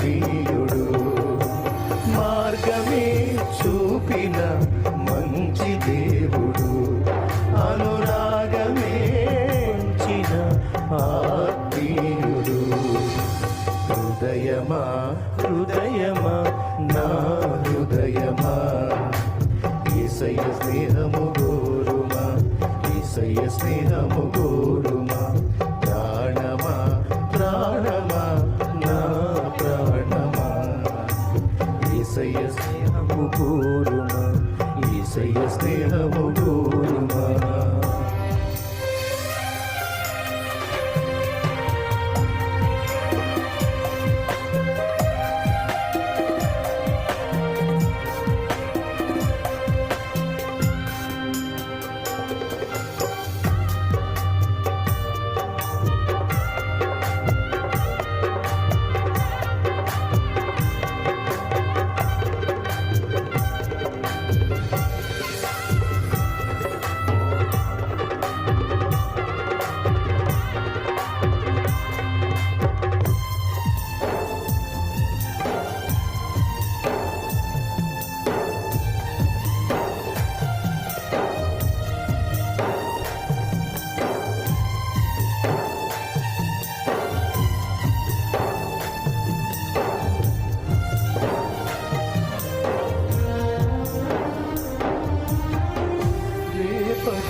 ప్రియుడు. మార్గమే చూపిన మంచి దేవుడు. అనురాగమే ఉంచిన ఆత్మీయుడు హృదయమా హృదయమా నా హృదయమా? ఈసయ స్నేహము గోరుమా ఈసయ స్నేహము గోరు ఈసయ స్నేహము గోరుమా ఈసయ స్నేహము గోరుమా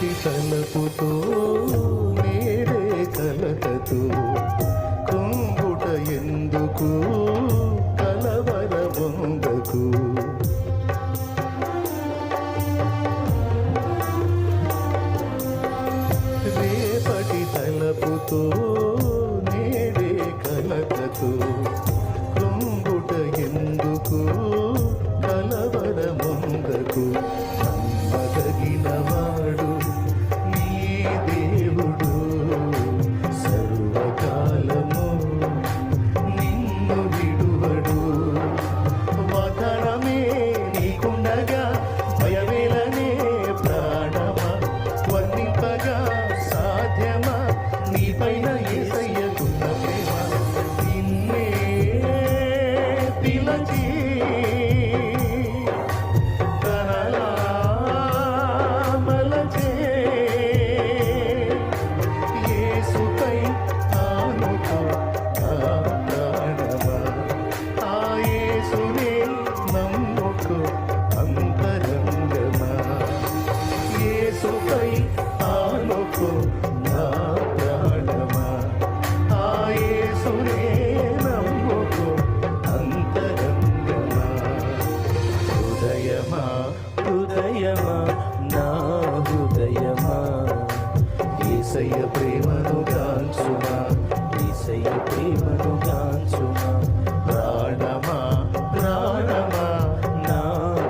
రేపటి తలపుతో మీరే కలతతో కొంగుట ఎందుకు కలవర బొంగకు రేపటి తలపుతో నేరే కలతతో కొంగుట ఎందుకు కలవర బొంగకు நிலத்தில் ప్రేమను గాంచుమా